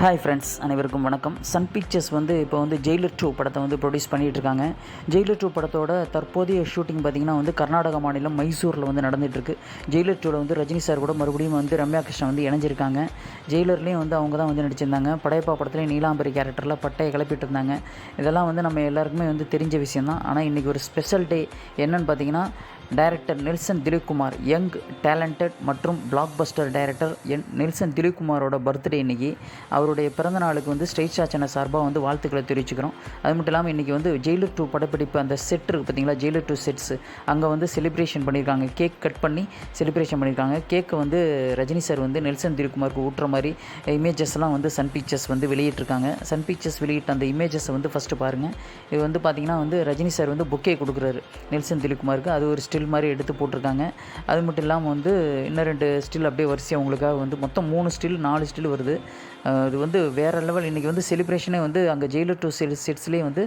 Hi friends அனைவருக்கும் வணக்கம். Sun pictures வந்து இப்போ வந்து ஜெயிலர் டூ படத்தை வந்து ப்ரொடியூஸ் பண்ணிகிட்டு இருக்காங்க ஜெயிலர் டூ படத்தோட தற்போதைய ஷூட்டிங் பார்த்திங்கன்னா வந்து கர்நாடக மாநிலம் மைசூரில் வந்து நடந்துகிட்ருக்கு ஜெயிலர் டூவில் வந்து ரஜினி சார் கூட மறுபடியும் வந்து ரம்யா கிருஷ்ணன் வந்து இணைஞ்சிருக்காங்க. ஜெயிலர்லேயும் வந்து அவங்க தான் வந்து நடிச்சிருந்தாங்க. படையப்பா படத்துலேயும் நீலாம்பரி கேரக்டரில் பட்டையை கிளப்பிட்டு இருந்தாங்க இதெல்லாம் வந்து நம்ம எல்லாருக்குமே வந்து தெரிஞ்ச விஷயம் தான் ஆனால் இன்றைக்கி ஒரு ஸ்பெஷல் டே என்னன்னு பார்த்தீங்கன்னா director Nelson Dilipkumar young talented மற்றும் பிளாக் பஸ்டர் டைரக்டர் என் நெல்சன் திலீப்குமாரோட பர்த்டே இன்னைக்கு. அவருடைய பிறந்த நாளுக்கு வந்து ஸ்ட்ரெயிட் சாச்சனை சார்பாக வந்து வாழ்த்துக்களை தெரிவிச்சுக்கிறோம். அது மட்டும் இல்லாமல் இன்றைக்கி வந்து ஜெயிலர் டூ படப்பிடிப்பு அந்த செட் இருக்குது பார்த்தீங்களா ஜெயிலர் டூ செட்ஸ் அங்கே வந்து செலிப்ரேஷன் பண்ணியிருக்காங்க கேக் கட் பண்ணி செலிப்ரேஷன் பண்ணியிருக்காங்க கேக்கை வந்து ரஜினி சார் வந்து நெல்சன் திலீப்குமாருக்கு ஊட்டுற மாதிரி இமேஜஸ்லாம் வந்து சன் பிக்சர்ஸ் வந்து வெளியிட்டிருக்காங்க. சன் பிக்சர்ஸ் வெளியிட்ட அந்த இமேஜஸை வந்து ஃபஸ்ட்டு பாருங்கள் இது வந்து பார்த்திங்கன்னா வந்து ரஜினி சார் வந்து புக்கே கொடுக்குறாரு நெல்சன் திலீப்குமாருக்கு. அது ஒரு ஸ்டில் ஸ்டில் மாதிரி எடுத்து போட்டிருக்காங்க. அது மட்டும் இல்லாமல் வந்து இன்னும் ரெண்டு ஸ்டில் அப்படியே வரிசையாக உங்களுக்காக வந்து மொத்தம் மூணு ஸ்டில் நாலு ஸ்டில் வருது. இது வந்து வேறு லெவல். இன்றைக்கி வந்து செலிப்ரேஷனே வந்து அங்கே ஜெயிலர் டூ செல் செட்ஸ்லேயே வந்து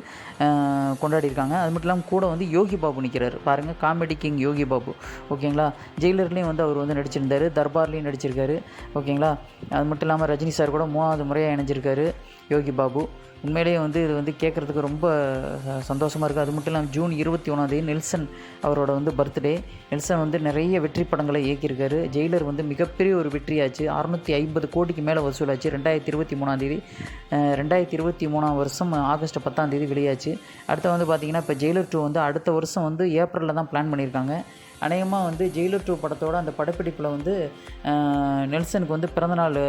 கொண்டாடிருக்காங்க கொண்டாடியிருக்காங்க. அது மட்டும் இல்லாமல் கூட வந்து யோகி பாபு நிற்கிறாரு பாருங்கள் காமெடி கிங் யோகி பாபு. ஓகேங்களா? ஜெயிலர்லேயும் வந்து அவர் வந்து நடிச்சிருந்தாரு. தர்பார்லேயும் நடிச்சிருக்காரு. ஓகேங்களா? அது மட்டும் இல்லாமல் ரஜினி சார் கூட மூணாவது முறையாக இணைஞ்சிருக்காரு யோகி பாபு. உண்மையிலேயே வந்து இது வந்து கேட்குறதுக்கு ரொம்ப சந்தோஷமாக இருக்குது அது மட்டும் இல்லாமல் ஜூன் இருபத்தி ஒன்றாந்தேதி நெல்சன் அவரோட வந்து பர்த்டே நெல்சன் வந்து நிறைய வெற்றி படங்களை இயக்கியிருக்காரு. ஜெயிலர் வந்து மிகப்பெரிய ஒரு வெற்றியாச்சு. அறுநூற்றி ஐம்பது கோடிக்கு மேலே வசூலாச்சு. ரெண்டாயிரத்தி இருபத்தி மூணாந்தேதி ரெண்டாயிரத்தி இருபத்தி மூணாம் வருஷம் ஆகஸ்ட் பத்தாம் தேதி வெளியாச்சு. அடுத்து வந்து பார்த்திங்கன்னா இப்போ ஜெயிலர் டூ வந்து அடுத்த வருஷம் வந்து ஏப்ரலில் தான் பிளான் பண்ணியிருக்காங்க. அநேகமாக வந்து ஜெயிலர் டூ படத்தோட அந்த படப்பிடிப்பில் வந்து நெல்சனுக்கு வந்து பிறந்தநாள்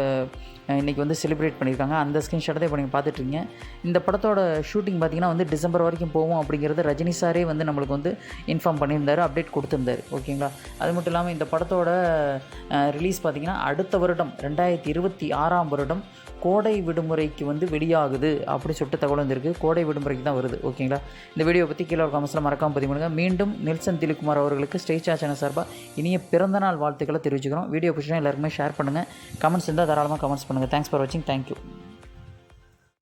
இன்றைக்கி வந்து செலிப்ரேட் பண்ணியிருக்காங்க. அந்த ஸ்க்ரீன்ஷாட் தான் இப்போ நீங்கள் பார்த்துட்ருக்கீங்க. இந்த படத்தோட ஷூட்டிங் பார்த்தீங்கன்னா வந்து டிசம்பர் வரைக்கும் போவோம் அப்படிங்கிறது ரஜினி சாரே வந்து நம்மளுக்கு வந்து இன்ஃபார்ம் பண்ணியிருந்தாரு அப்டேட் கொடுத்துருந்தாரு. ஓகேங்களா? அது மட்டும் இல்லாமல் இந்த படத்தோட ரிலீஸ் பார்த்தீங்கன்னா அடுத்த வருடம் ரெண்டாயிரத்தி இருபத்தி ஆறாம் வருடம் கோடை விடுமுறைக்கு வந்து வெளியாகுது அப்படி சொல்லிட்டு தகவல் வந்திருக்கு. கோடை விடுமுறைக்கு தான் வருது. ஓகேங்களா? இந்த வீடியோ பற்றி கீழே ஒரு கமெண்ட்ஸில் மறக்காமல் பதிவு பண்ணுங்கள் மீண்டும் நெல்சன் திலீப்குமார் அவர்களுக்கு ஸ்டேஜ் சேனல் சார்பாக இனிய பிறந்தநாள் வாழ்த்துக்களை தெரிவிச்சுக்கிறோம். வீடியோ பிடிச்சா எல்லாருக்குமே ஷேர் பண்ணுங்கள் கமெண்ட்ஸ் இருந்தால் தாராளமாக கமெண்ட்ஸ் பண்ணுங்கள் தேங்க்ஸ் ஃபார் வாட்சிங் தேங்க்யூ